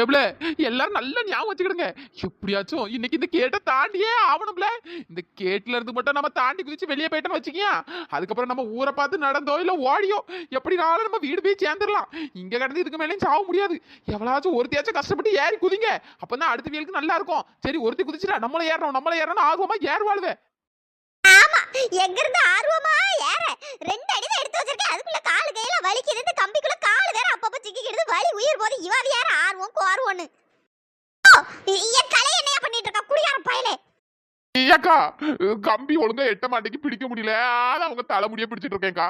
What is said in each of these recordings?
எவ்வளோ எல்லாரும் நல்லா ஞாபகம் வச்சுக்கிடுங்க. எப்படியாச்சும் இன்னைக்கு இந்த கேட்டை தாண்டியே ஆகணும்ல. இந்த கேட்ல இருந்து மட்டும் நம்ம தாண்டி குதிச்சு வெளியே போயிட்டோம்னு வச்சுக்கியா அதுக்கப்புறம் நம்ம ஊரை பார்த்து நடந்தோ இல்லை ஓடியோ எப்படினாலும் நம்ம வீடு போய் சேர்ந்துடலாம். இங்க கிடந்து இதுக்கு மேலேயும் சாக முடியாது. எவ்வளாச்சும் ஒருத்தியாச்சும் கஷ்டப்பட்டு ஏறி குதிங்க. அப்பதான் அடுத்த வீலுக்கு நல்லா இருக்கும். சரி ஒருத்தி குதிச்சுட்டா நம்மள ஏறணும் நம்மள ஏறணும் ஆர்வமாக ஏறுவாளுவே. எங்க இருந்து ஆர்வமா? ஏற. ரெண்டு அடி தான் எடுத்து வச்சிருக்கேன். அதுக்குள்ள காலு கையில வலிக்குது இந்த கம்பிக்குள்ள காலு வேற அப்பப்ப சிக்கிக்கிடுது. வலி உயிர் போது இவ வேற ஆர்வம் கோர்வம்னு என் கலை என்னையா பண்ணிட்டு இருக்கா? குடியார பயலே. ஏக்கா கம்பி ஒழுங்கா எட்ட மாட்டேக்கு பிடிக்க முடியல. அதான் அவங்க தலைமுடிய பிடிச்சிட்டு இருக்கேன்க்கா.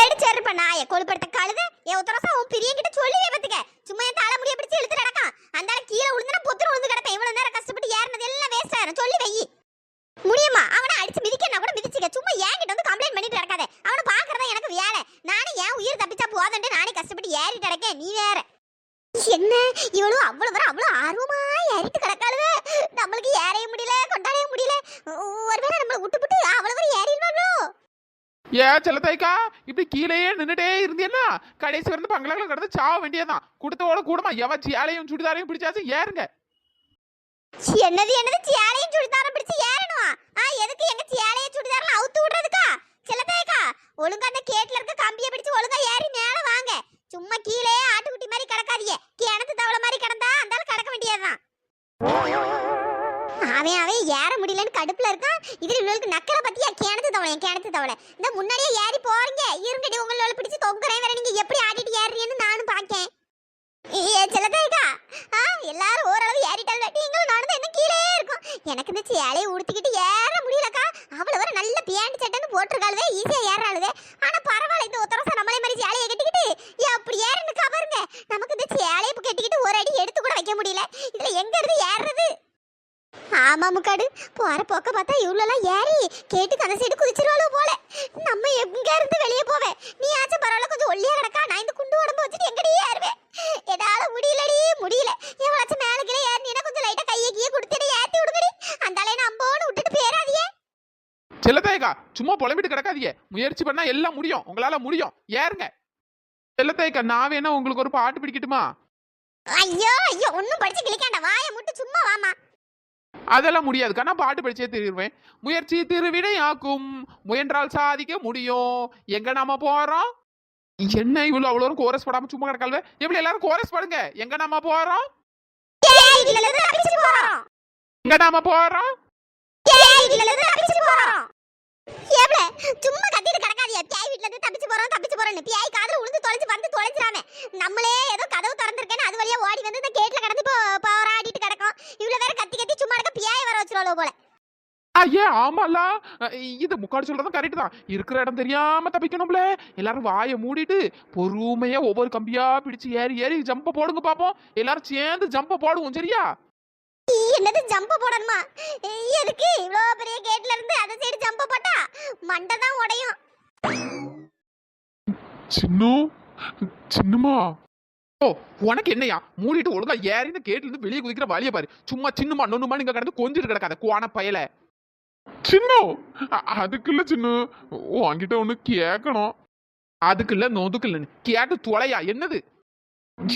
எடுச்சேருப்ப நாய கொழுப்படுத்த கழுது. என் உத்தரசா உன் பிரிய கிட்ட சொல்லி வைப்பத்துக்க சும்மா என் தலை முடிய பிடிச்சு இழுத்து நடக்கான். அந்த கீழே விழுந்துனா பொத்து விழுந்து கிடப்பேன். இவ்வளவு நேரம் கஷ்டப்பட்டு ஏறினது எல்லாம் வேஸ்ட் ஆயிரும். சொல்லி வை. முடியுமா? அவனை அடிச்சு மிதிக்கனா கூட மிதிச்சுக்க. சும்மா என்கிட்ட வந்து கம்ப்ளைண்ட் பண்ணிட்டு நடக்காத அவனை பாக்குறதா எனக்கு வேலை. நானே ஏன் உயிர் தப்பிச்சா போதன்ட்டு நானே கஷ்டப்பட்டு ஏறிட்டு கிடக்கேன். நீ வேற. என்ன? இவளும் அவ்வளவு வர அவ்வளவு ஆர்வமா ஏறிட்டு கிடக்காளுவே? நம்மளுக்கு ஏறைய முடியல கொண்டாடவே முடியல. ஒருவேளை நம்மளை விட்டு விட்டு அவ்வளவு வரை ஏறிடுவாங்களோ ஏ செல்லத்தாய்க்கா இப்படி கீழேயே நின்னுட்டே இருந்தேன்னா கடைசி வந்து பங்களாக்கள் கடந்து சாவ வேண்டியதுதான். கொடுத்தவோட கூடமா எவ சேலையும் சுடிதாரையும் பிடிச்சாச்சும் ஏறுங்க. என்னது என்னது? சேலையும் சுடிதாரம் சேலையை உடுத்திக்கிட்டு ஏற முடியலக்கா. அவ்வளவு வர நல்ல பேண்ட் சட்டைன்னு போட்டிருக்காளுவே ஈஸியா ஏறாளுவே ஆனா பரவாயில்ல இந்த ஒத்தரசா நம்மளே மாதிரி சேலையை கட்டிக்கிட்டு அப்படி ஏறனுக்கா பாருங்க. நமக்கு இந்த சேலையை கட்டிக்கிட்டு ஒரு அடி எடுத்து கூட வைக்க முடியல. இதுல எங்க இருந்து ஏறுறது? ஆமாம் முக்காடு. போகிற போக்க பார்த்தா இவ்வளோலாம் ஏறி கேட்டு அந்த சைடு குதிச்சிருவாளோ போல நம்ம எங்க இருந்து வெளியே போவேன் நீ ஆச்சும் பரவாயில்ல கொஞ்சம் ஒல்லியா கிடக்கா நான் இந்த குண்டு உடம்பு வச்சுட்டு எங்கடி ஏறுவேன் என்னால முடியலடி முடியல எவ்வளாச்சும் மேல கீழே ஏறினீனா கொஞ்சம் லைட்டா கையை கீழே கொடுத்துட்டு ஏத்தி விடுங்கடி அந்த அலையை நம்போன்னு விட்டுட்டு போயிடாதியே செல்லத்தாய்க்கா சும்மா புலம்பிட்டு கிடக்காதீங்க. முயற்சி பண்ணா எல்லாம் முடியும். உங்களால முடியும். ஏறுங்க. செல்லத்தாய்க்கா நான் வேணா உங்களுக்கு ஒரு பாட்டு பிடிக்கட்டுமா? ஐயோ ஐயோ ஒன்னும் படிச்சு கிளிக்காண்ட வாயை முட்டு சும்மா வாமா அதெல்லாம் முடியாது. கண்ணா பாட்டு படிச்சே திருவேன். முயற்சி திருவினையாக்கும். முயன்றால் சாதிக்க முடியும். எங்க நாம போறோம்? என்ன இவ்வளவு அவ்வளோ கோரஸ் படாம சும்மா கிடக்கால்வே எப்படி எல்லாரும் கோரஸ் பாடுங்க? எங்க நாம போறோம்? எங்க நாம போறோம். ஏய், சும்மா கத்திட்டு கிடக்காதியா பியாய் வீட்ல இருந்து தப்பிச்சு போறோம் தப்பிச்சு போறோம்னு. பியாய் காதுல உளுந்து தொலைஞ்சு வந்து தொலைஞ்சிராம நம்மளே ஏதோ கதவு திறந்திருக்கேன்னு அது வழியா ஓடி வந்து இந்த கேட்ல கடந்து போராடிட்டு கிடக்கும். இவ்வளவு வேற கத்தி கத்தி சும்மா இருக்க பியாய் வர வச்சிருவாளோ போல. ஐயே ஆமால இது முக்காடு சொல்றதும் கரெக்ட் தான். இருக்கிற இடம் தெரியாம தப்பிக்கணும்ல. எல்லாரும் வாயை மூடிட்டு பொறுமையா ஒவ்வொரு கம்பியா பிடிச்சு ஏறி ஏறி ஜம்ப போடுங்க பாப்போம். எல்லாரும் சேர்ந்து ஜம்ப போடுவோம் சரியா? என்னது ஜம்ப போடணுமா? ஏய், எதுக்கு? இவ்வளோ பெரிய கேட்ல இருந்து அந்த சைடு ஜம்ப போட்டா மண்டை தான் உடையும். சின்னு சின்னமா? ஓ உனக்கு என்னையா? மூடிட்டு ஒழுங்கா ஏறி இந்த கேட்ல இருந்து வெளியே குதிக்கிற வழியை பாரு. சும்மா சின்னமா நொண்ணுமா நீங்க கிடந்து கொஞ்சிட்டு கிடக்காத குவான பயல. சின்னு அதுக்குள்ள இல்ல சின்னு. உன்கிட்ட ஒன்று கேட்கணும் அதுக்குள்ள இல்ல கேட்டு தொலையா என்னது?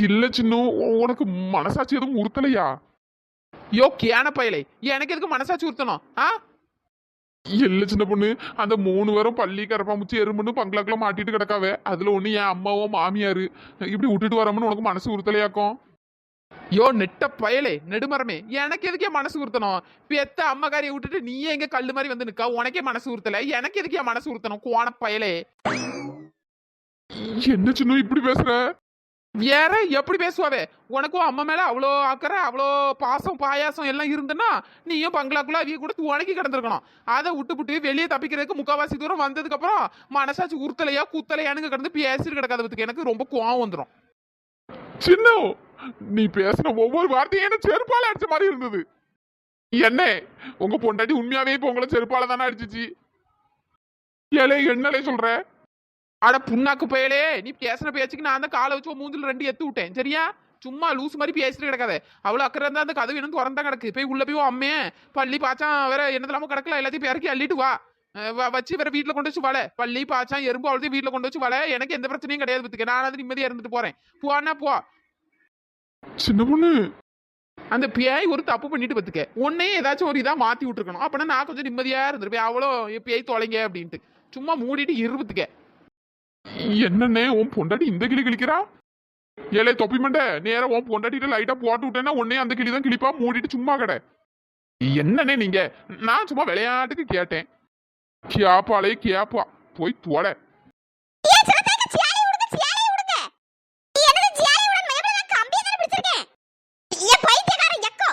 இல்ல சின்னு உனக்கு மனசாட்சி எதுவும் உறுத்தலையா? யோ கேன பயலே. எனக்கு எதுக்கு மனசாட்சி உறுத்தணும்? ஆ? இல்ல சின்ன பொண்ணு. அந்த மூணு பேரும் பள்ளி கரப்பாம்பூச்சி எறும்புன்னு பங்களாக்குள்ள மாட்டிட்டு கிடக்காவே. அதுல ஒண்ணு என் அம்மாவோ மாமியாரு. இப்படி விட்டுட்டு வரமுன்னு உனக்கு மனசு உறுத்தலையாக்கும்? யோ நெட்ட பயலே. நெடுமரமே. எனக்கு எதுக்கே மனசு உறுத்தணும்? பெத்த அம்மாக்காரியை விட்டுட்டு நீயே எங்க கல்லு மாதிரி வந்து நிக்கா? உனக்கே மனசு உறுத்தல. எனக்கு எதுக்கு என் மனசு உறுத்தணும்? கோண பயலே. என்ன சின்ன இப்படி பேசுற? வேற எப்படி பேசுவாவே? உனக்கும் அம்மா மேல அவ்வளோ அக்கறை அவ்வளோ பாசம் பாயாசம் எல்லாம் இருந்துன்னா நீயும் பங்களாக்குள்ள அவிய கூட உனக்கி கிடந்திருக்கணும். அதை விட்டுப்புட்டு வெளியே தப்பிக்கிறதுக்கு முக்காவாசி தூரம் வந்ததுக்கு அப்புறம் மனசாச்சு உறுத்தலையா குத்தலையானுங்க கிடந்து பேசிட்டு கிடக்காத எனக்கு ரொம்ப கோவம் வந்துடும் சின்ன நீ பேசின ஒவ்வொரு வார்த்தையும் என்ன செருப்பால அடிச்ச மாதிரி இருந்தது. என்ன உங்க பொண்டாட்டி உண்மையாவே இப்ப உங்களை செருப்பால தானே அடிச்சிச்சு? ஏலே என்னலே சொல்ற? அட புண்ணாக்கு பயலே நீ பேசின பேச்சுக்கு நான் அந்த காலை வச்சு மூஞ்சில ரெண்டு எத்து விட்டேன் சரியா? சும்மா லூஸ் மாதிரி பேசிட்டு கிடக்காத. அவ்வளோ அக்கறை இருந்தா அந்த கதவு இன்னும் திறந்தா கிடக்கு. போய் உள்ள போய் உன் அம்மையே பள்ளி பாச்சான் வேற என்னதெல்லாமோ கிடக்கல எல்லாத்தையும் பெருக்கி அள்ளிட்டு வா. வச்சு வேற வீட்டுல கொண்டு வச்சு வள. பள்ளி பாச்சான் எறும்பு அவ்வளோத்தையும் வீட்டுல கொண்டு வச்சு வள. எனக்கு எந்த பிரச்சனையும் கிடையாது பத்துக்க. நான் அது நிம்மதியா இருந்துட்டு போறேன். போனா போ. சின்ன பொண்ணு. அந்த பியாய் ஒரு தப்பு பண்ணிட்டு பத்துக்க. உன்னையே ஏதாச்சும் ஒரு இதா மாத்தி விட்டுருக்கணும். அப்பனா நான் கொஞ்சம் நிம்மதியா இருந்திருப்பேன். அவ்வளோ பியாய் தொலைங்க அப்படின்ட்டு. சும்மா மூடிட்டு இருபத்துக்க என்னண்ணே உன் பொண்டாட்டி இந்த கிளி கிழிக்கிறா ஏலே தொப்பி மண்டை நேரா உன் பொண்டாட்டிட்ட லைட்டா போட்டு விட்டேன்னா உடனே அந்த கிளி தான் கிளிப்பா மூடிட்டு சும்மா கடை. என்னண்ணே நீங்க? நான் சும்மா விளையாட்டுக்கு கேட்டேன். கேப்பாளே கேப்பா. போய் தோட ஏன் சிலத்தைக்கு சேலை உடுங்க சேலை உடுங்க நீ என்னது சேலை உடன் மயப்பட நான் கம்பி தானே பிடிச்சிருக்கேன் ஏன் பைத்தியக்கார எக்கோ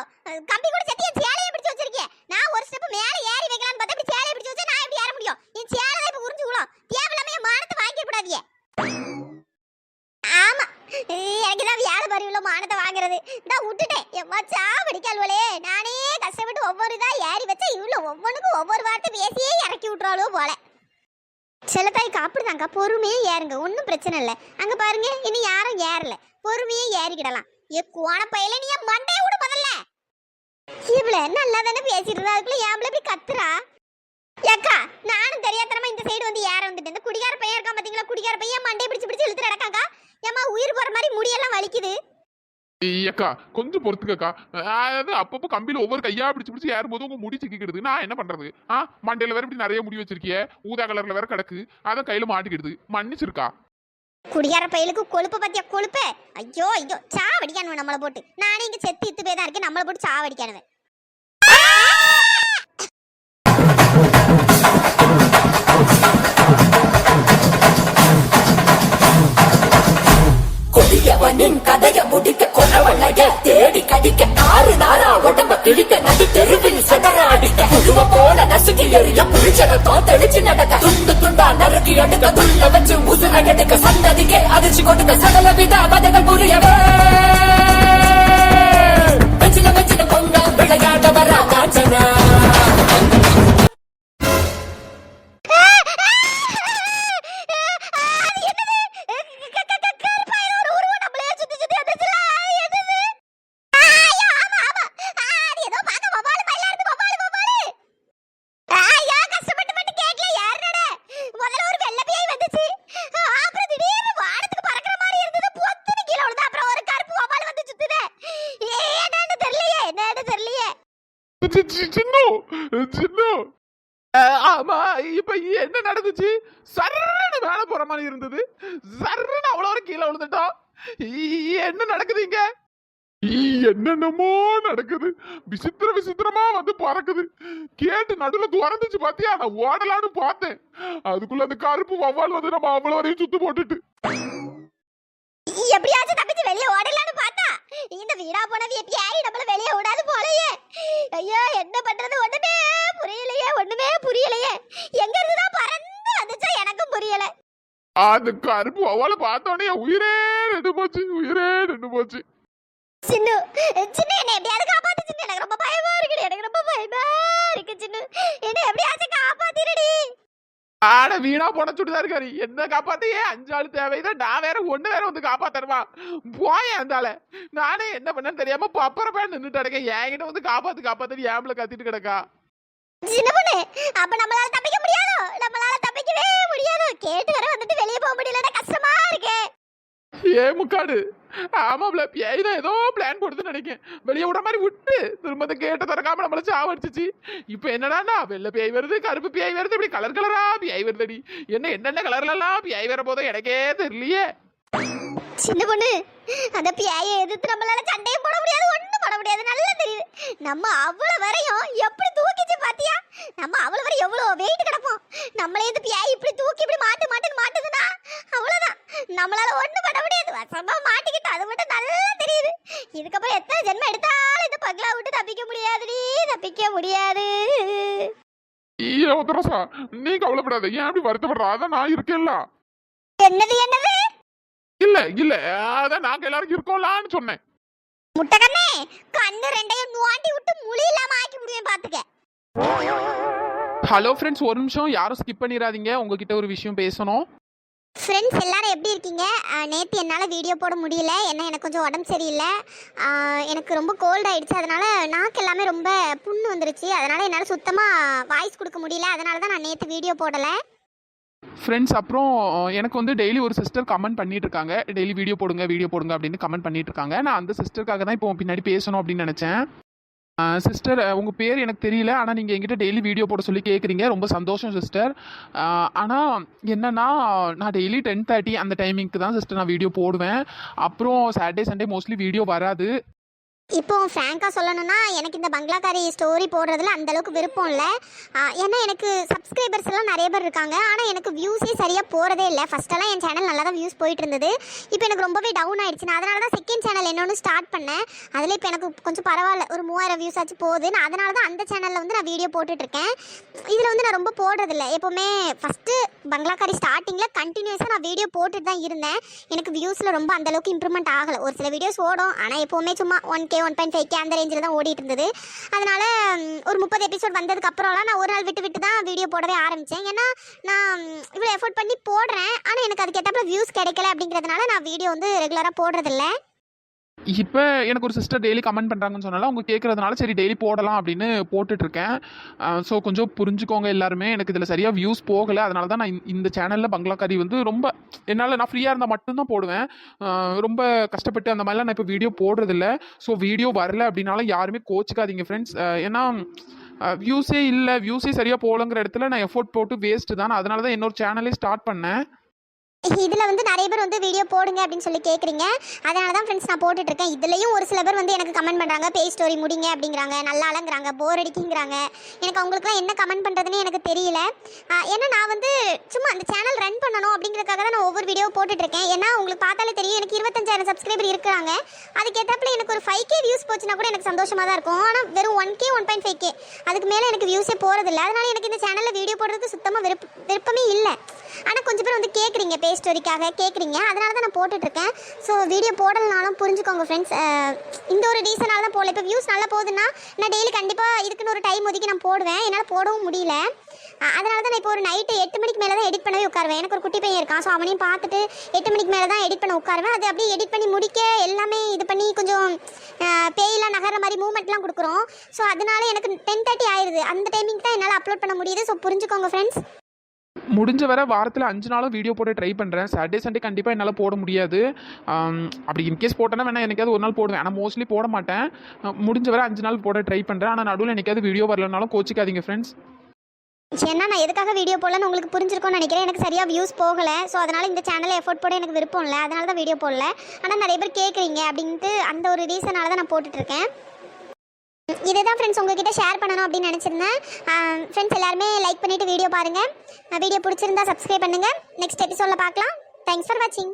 கம்பி கூட செத்தி என் சேலையை பிடிச்சு வச்சிருக்கேன் நான் ஒரு ஸ்டெப் மேல ஏறி வைக்கலாம்னு பார்த்தா இப்படி சேலையை பிடிச்சு வச்சா நான் எப்படி ஏற முடியும் என் சேலை தான் இப்ப உறிஞ்சு விழும் தேவையில்லாம என் மானத்தை வாங்கிட கூடாதியே ஆமா எனக்கு தான் வேலை பாரு இவ்வளவு மானத்தை வாங்குறது நான் விட்டுட்டேன் எம்மா நானே கஷ்டப்பட்டு ஒவ்வொரு இதா ஏறி வச்சா இவ்வளவு ஒவ்வொன்றுக்கும் ஒவ்வொரு வார்த்தை பேசியே இறக்கி விட்றாளோ போல. சில தாய்க்கு அப்படிதாங்க பொறுமையே ஏறுங்க. ஒன்றும் பிரச்சனை இல்லை. அங்க பாருங்க இன்னும் யாரும் ஏறல. பொறுமையே ஏறிக்கிடலாம். ஏ கோண பையில நீ என் மண்டையை விட முதல்ல. இவள நல்லா தானே பேசிட்டு இருந்தா அதுக்குள்ள ஏம்பளை இப்படி கத்துறா? ஏக்கா நானும் தெரியாதனமா இந்த சைடு வந்து ஏற வந்துட்டேன். இந்த குடிகார பையன் இருக்கான் பார்த்தீங்களா குடிகார பையன் மண்டையை பிடிச்சி பிடிச்சி இழுத்து நடக்காங்க ஏமா உயிர் போகிற மாதிரி முடியெல்லாம் வலிக்குது. ஐயக்கா கொஞ்சம் பொறுத்துக்கக்கா அதாவது அப்பப்போ கம்பியில ஒவ்வொரு கையா பிடிச்சு பிடிச்சி ஏறும்போது உங்க முடி சிக்கிக்கிடுது. நான் என்ன பண்றது? ஆ மண்டையில வேற இப்படி நிறைய முடி வச்சிருக்கிய. ஊதா கலர்ல வேற கிடக்கு. அதை கையில மாட்டிக்கிடுது. மன்னிச்சிருக்கா? குடியார பையலுக்கு கொழுப்பு பத்தியா கொழுப்பு? ஐயோ ஐயோ சாவடிக்கானுவன் நம்மளை போட்டு. நானே இங்க செத்து இத்து போய் தான் இருக்கேன். நம்மளை போட்டு சாவடிக்கானுவன். கொடியவனின் கதைய முடிக்க கொலவனைய தேடி கடிக்க ஆறு நாரா உடம்ப கிழிக்க நடு தெருவில் சதற அடிக்க புழுவ போல நசுக்கி எறிய புளிச்சனத்தோ தெளிச்சு நடக்க துண்டு துண்டா நறுக்கி எடுக்க துள்ள வச்சு உசுர எடுக்க சந்ததிக்கே அதிர்ச்சி கொடுக்க சின்னு சின்னு. ஆமா இப்ப என்ன நடந்துச்சு? சர்ன்னு மேல போற மாதிரி இருந்தது. சர்ன்னு அவ்வளோ ஒரு கீழே விழுந்துட்டோம் இ- என்ன நடக்குது இங்க? என்னென்னமோ நடக்குது. விசித்திர விசித்திரமா வந்து பறக்குது. கேட்டு நடுவுல துறந்துச்சு பாத்தியா? நான் ஓடலான்னு பார்த்தேன். அதுக்குள்ள அந்த கருப்பு வவ்வால் வந்து நம்ம அவ்வளவு வரையும் சுத்து போட்டுட்டு. எப்படியாச்சும் தப்பிச்சு வெளியே ஓடலாம்னு பார்த்தா இந்த வீடா போன வியாரி நம்மள வெளியே விடாது போலயே. ஐயோ என்ன பண்றது? ஒண்ணுமே புரியலையே ஒண்ணுமே புரியலையே. எங்க இருந்துதான் பறந்து வந்துச்சா எனக்கும் புரியல. அந்த கருப்பு வவ்வால பார்த்தோன்னே என் உயிரே நின்று போச்சு உயிரே நின்று போச்சு. சின்னு சின்ன என்ன எப்படியாவது காப்பாத்து சின்ன. எனக்கு ரொம்ப பயமா இருக்கு எனக்கு ரொம்ப பயமா இருக்கு சின்னு. என்ன எப்படியாச்சும் காப்பாத்திரடி. ஆட வீணா போன சுட்டுதான் என்ன காப்பாத்தையே அஞ்சு ஆள் தேவைதான் நான் வேற ஒண்ணு வேற வந்து காப்பாத்தருமா போய அந்தால. நானே என்ன பண்ணேன்னு தெரியாம பப்பரப்பா நின்னுட்டு கிடக்கேன். என்கிட்ட வந்து காப்பாத்து காப்பாத்து ஏம்பல கத்திட்டு கிடக்கா. சின்ன பொண்ணு அப்ப நம்மளால தப்பிக்க முடியாதோ? நம்மளால தப்பிக்கவே முடியாதோ? கேட்டு வர வந்துட்டு வெளியே போக முடியலன்னா கஷ்டமா இருக்கு. ஏ முக்காடு. ஆமாப்ல பேய் தான் ஏதோ பிளான் போடுதுன்னு நினைக்கேன் வெளியே விட மாதிரி விட்டு திரும்ப அந்த கேட்டை திறக்காம நம்மள சாவடிச்சிச்சு. இப்போ என்னடான்னா வெள்ளை பேய் வருது கருப்பு பேய் வருது இப்படி கலர் கலரா பேய் வருதடி. என்ன என்னென்ன கலர்ல பேய் வர போதோ எனக்கே தெரியலையே. சின்ன பொண்ணு அந்த பியாயை எதிர்த்து நம்மளால சண்டையும் போட முடியாது ஒண்ணும் போட முடியாது. நல்லா தெரியுது. நம்ம அவ்வளவு வரையும் எப்படி தூக்கிச்சு பாத்தியா? நம்ம அவ்வளவு வரை எவ்வளவு வெயிட் கிடப்போம்? நம்மளே இந்த பியாய் இப்படி தூக்கி இப்படி மாட்டு மாட்டுன்னு மாட்டுதுன்னா அவ்வளவுதான். நம்மளால ஒண்ணும் பண்ண முடியாது. வசமா மாட்டிக்கிட்டு அது மட்டும் நல்லா தெரியுது. இதுக்கப்புறம் எத்தனை ஜென்மம் எடுத்தாலும் இந்த பங்களா விட்டு தப்பிக்க முடியாதுடி தப்பிக்க முடியாது. ஈ உத்தரசா நீ கவலைப்படாத. ஏன் அப்படி வருத்தப்படுற? அதான் நான் இருக்கேன்ல. என்னது என்னது? இல்ல இல்ல அதான் நாங்க எல்லாரும் இருக்கோம்லான்னு சொன்னேன். முட்டைக்கண்ணே கண்ணு ரெண்டையும் நோண்டி விட்டு முழி இல்லாம ஆக்கி விடுவேன் பாத்துக்க. ஹலோ ஃப்ரெண்ட்ஸ் ஒரு நிமிஷம் யாரும் ஸ்கிப் பண்ணிடாதீங்க. உங்ககிட்ட ஒரு விஷயம் பேசணும். ஃப்ரெண்ட்ஸ் எல்லாரும் எப்படி இருக்கீங்க? நேற்று என்னால் வீடியோ போட முடியல. ஏன்னா எனக்கு கொஞ்சம் உடம்பு சரியில்லை. எனக்கு ரொம்ப கோல்ட் ஆகிடுச்சு அதனால் நாக்கு எல்லாமே ரொம்ப புண்ணு வந்துருச்சு. அதனால் என்னால் சுத்தமாக வாய்ஸ் கொடுக்க முடியல. அதனால தான் நான் நேற்று வீடியோ போடலை. ஃப்ரெண்ட்ஸ் அப்புறம் எனக்கு வந்து டெய்லி ஒரு சிஸ்டர் கமெண்ட் பண்ணிட்டு இருக்காங்க. டெய்லி வீடியோ போடுங்க வீடியோ போடுங்க அப்படின்னு கமெண்ட் பண்ணிட்டு இருக்காங்க. நான் அந்த சிஸ்டருக்காக தான் இப்போ பின்னாடி பேசணும் அப்படின்னு நினச்சேன். சிஸ்டர் உங்கள் பேர் எனக்கு தெரியல. ஆனால் நீங்கள் எங்கிட்ட டெய்லி வீடியோ போட சொல்லி கேட்குறீங்க ரொம்ப சந்தோஷம் சிஸ்டர் ஆனால் என்னன்னா நான் டெய்லி டென் தேர்ட்டி அந்த டைமிங்க்கு தான் சிஸ்டர் நான் வீடியோ போடுவேன். அப்புறம் சாட்டர்டே சண்டே மோஸ்ட்லி வீடியோ வராது. இப்போ ஃப்ராங்காக சொல்லணும்னா எனக்கு இந்த பங்களாக்காரி ஸ்டோரி போடுறதுல அந்தளவுக்கு விருப்பம் இல்லை. ஏன்னா எனக்கு சப்ஸ்கிரைபர்ஸ் எல்லாம் நிறைய பேர் இருக்காங்க. ஆனால் எனக்கு வியூஸே சரியாக போகிறதே இல்லை. ஃபஸ்ட்டெல்லாம் என் சேனல் நல்லா தான் வியூஸ் போயிட்டு இருந்தது. இப்போ எனக்கு ரொம்பவே டவுன் ஆயிடுச்சு. நான் அதனால தான் செகண்ட் சேனல் என்னொன்று ஸ்டார்ட் பண்ணேன். அதில் இப்போ எனக்கு கொஞ்சம் பரவாயில்ல. ஒரு மூவாயிரம் வியூஸ் ஆச்சு போகுது. நான் அதனால தான் அந்த சேனலில் வந்து நான் வீடியோ போட்டுட்ருக்கேன் இதில் வந்து நான் ரொம்ப போடுறதில்ல. எப்போவுமே ஃபஸ்ட்டு பங்களாக்காரி ஸ்டார்டிங்கில் கண்டினியூஸாக நான் வீடியோ போட்டுட்டு தான் இருந்தேன். எனக்கு வியூஸில் ரொம்ப அந்தளவுக்கு இம்ப்ரூவ்மெண்ட் ஆகலை. ஒரு சில வீடியோஸ் ஓடும். ஆனால் எப்போவுமே சும்மா one K one point five K அந்த ரேஞ்சில் தான் ஓடிட்டு இருந்தது அதனால் ஒரு முப்பது எபிசோட் வந்ததுக்கு அப்புறம்லாம் நான் ஒரு நாள் விட்டு விட்டு தான் வீடியோ போடவே ஆரம்பித்தேன் ஏன்னா நான் இவ்வளோ எஃபோர்ட் பண்ணி போடுறேன். ஆனால் எனக்கு அதுக்கேற்றப்ப வியூஸ் கிடைக்கல அப்படிங்கிறதுனால நான் வீடியோ வந்து ரெகுலராக போடுறதில்ல. இப்போ எனக்கு ஒரு சிஸ்டர் டெய்லி கமெண்ட் பண்ணுறாங்கன்னு சொன்னால அவங்க கேட்குறதுனால சரி டெய்லி போடலாம் அப்படின்னு போட்டுட்ருக்கேன். ஸோ கொஞ்சம் புரிஞ்சுக்கோங்க எல்லாருமே. எனக்கு இதில் சரியாக வியூஸ் போகலை. அதனால தான் நான் இந்த- சேனலில் சேனலில் கறி வந்து ரொம்ப என்னால் நான் ஃப்ரீயாக இருந்தால் மட்டும்தான் போடுவேன். ரொம்ப கஷ்டப்பட்டு அந்த மாதிரிலாம் நான் இப்போ வீடியோ போடுறதில்ல. ஸோ வீடியோ வரல அப்படின்னாலும் யாருமே கோச்சிக்காதீங்க ஃப்ரெண்ட்ஸ் ஏன்னா வியூஸே இல்லை. வியூஸே சரியாக போகலங்கிற இடத்துல நான் எஃபோர்ட் போட்டு வேஸ்ட்டு தான். அதனால தான் இன்னொரு சேனலே ஸ்டார்ட் பண்ணேன். இதில் வந்து நிறைய பேர் வந்து வீடியோ போடுங்க அப்படின்னு சொல்லி கேட்குறீங்க அதனால தான் ஃப்ரெண்ட்ஸ் நான் போட்டுட்டு இருக்கேன் இதுலேயும் ஒரு சில பேர் வந்து எனக்கு கமெண்ட் பண்ணுறாங்க பேய் ஸ்டோரி முடிங்க அப்படிங்கிறாங்க. நல்லா அலங்குறாங்க போர் அடிக்குங்கிறாங்க. எனக்கு அவங்களுக்குலாம் என்ன கமெண்ட் பண்ணுறதுன்னு எனக்கு தெரியல. ஏன்னா நான் வந்து சும்மா அந்த சேனல் ரன் பண்ணணும் அப்படிங்கிறதுக்காக தான் நான் ஒவ்வொரு வீடியோ போட்டுட்ருக்கேன். ஏன்னா உங்களுக்கு பார்த்தாலே தெரியும். எனக்கு இருபத்தஞ்சாயிரம் சப்ஸ்கிரைபர் இருக்கிறாங்க. அதுக்கேற்றப்பில் எனக்கு ஒரு ஃபைவ் கே வியூஸ் போச்சுன்னா கூட எனக்கு சந்தோஷமாக தான் இருக்கும். ஆனால் வெறும் one K one point five K அதுக்கு மேலே எனக்கு வியூஸே போகிறதில்ல அதனால் எனக்கு இந்த சேனலில் வீடியோ போடுறதுக்கு சுத்தமாக விருப்ப விருப்பமே இல்லை. ஆனால் கொஞ்சம் பேர் வந்து கேட்குறீங்க டே ஸ்டோரிக்காக கேட்குறீங்க அதனால தான் நான் போட்டுட்ருக்கேன். ஸோ வீடியோ போடலனாலும் புரிஞ்சுக்கோங்க ஃப்ரெண்ட்ஸ் இந்த ஒரு ரீசனால் தான் போடல. இப்போ வியூஸ் நல்லா போகுதுன்னா நான் டெய்லி கண்டிப்பாக இதுக்குன்னு ஒரு டைம் ஒதுக்கி நான் போடுவேன். என்னால் போடவும் முடியல. அதனால தான் நான் இப்போ ஒரு நைட்டு எட்டு மணிக்கு மேலே தான் எடிட் பண்ணவே உட்காருவேன். எனக்கு ஒரு குட்டி பையன் இருக்கான். ஸோ அவனையும் பார்த்துட்டு எட்டு மணிக்கு மேலே தான் எடிட் பண்ண உட்காருவேன். அது அப்படியே எடிட் பண்ணி முடிக்க எல்லாமே இது பண்ணி கொஞ்சம் பேயெல்லாம் நகர்ற மாதிரி மூமெண்ட்லாம் கொடுக்குறோம். ஸோ அதனால எனக்கு டென் தேர்ட்டி ஆயிடுது அந்த டைமிங் தான் என்னால் அப்லோட் பண்ண முடியுது. ஸோ புரிஞ்சுக்கோங்க ஃப்ரெண்ட்ஸ் முடிஞ்ச வரை வாரத்தில் அஞ்சு நாளும் வீடியோ போட்டு ட்ரை பண்ணுறேன் சாட்டர்டே சண்டே கண்டிப்பாக என்னால் போட முடியாது. அப்படி இன்கேஸ் போட்டேன்னா வேணா எனக்காவது ஒரு நாள் போடுவேன். ஆனால் மோஸ்ட்லி போட மாட்டேன். முடிஞ்ச வரை அஞ்சு நாள் போட ட்ரை பண்ணுறேன் ஆனால் நடுவில் எனக்காவது வீடியோ வரலனாலும் கோச்சிக்காதீங்க ஃப்ரெண்ட்ஸ் ஏன்னா நான் எதுக்காக வீடியோ போடலன்னு உங்களுக்கு புரிஞ்சிருக்கோம்னு நினைக்கிறேன். எனக்கு சரியாக வியூஸ் போகலை. ஸோ அதனால் இந்த சேனலில் எஃபோர்ட் போட எனக்கு விருப்பம் இல்லை. அதனால தான் வீடியோ போடல. ஆனால் நிறைய பேர் கேட்குறீங்க அப்படின்ட்டு அந்த ஒரு ரீசனால தான் நான் போட்டுட்ருக்கேன் இதுதான் ஃப்ரெண்ட்ஸ் உங்ககிட்ட ஷேர் பண்ணணும் அப்படின்னு நினச்சிருந்தேன். ஃப்ரெண்ட்ஸ் எல்லாருமே லைக் பண்ணிவிட்டு வீடியோ பாருங்கள் வீடியோ பிடிச்சிருந்தா சப்ஸ்கிரைப் பண்ணுங்கள் நெக்ஸ்ட் எபிசோடில் பார்க்கலாம். தேங்க்ஸ் ஃபார் வாட்சிங்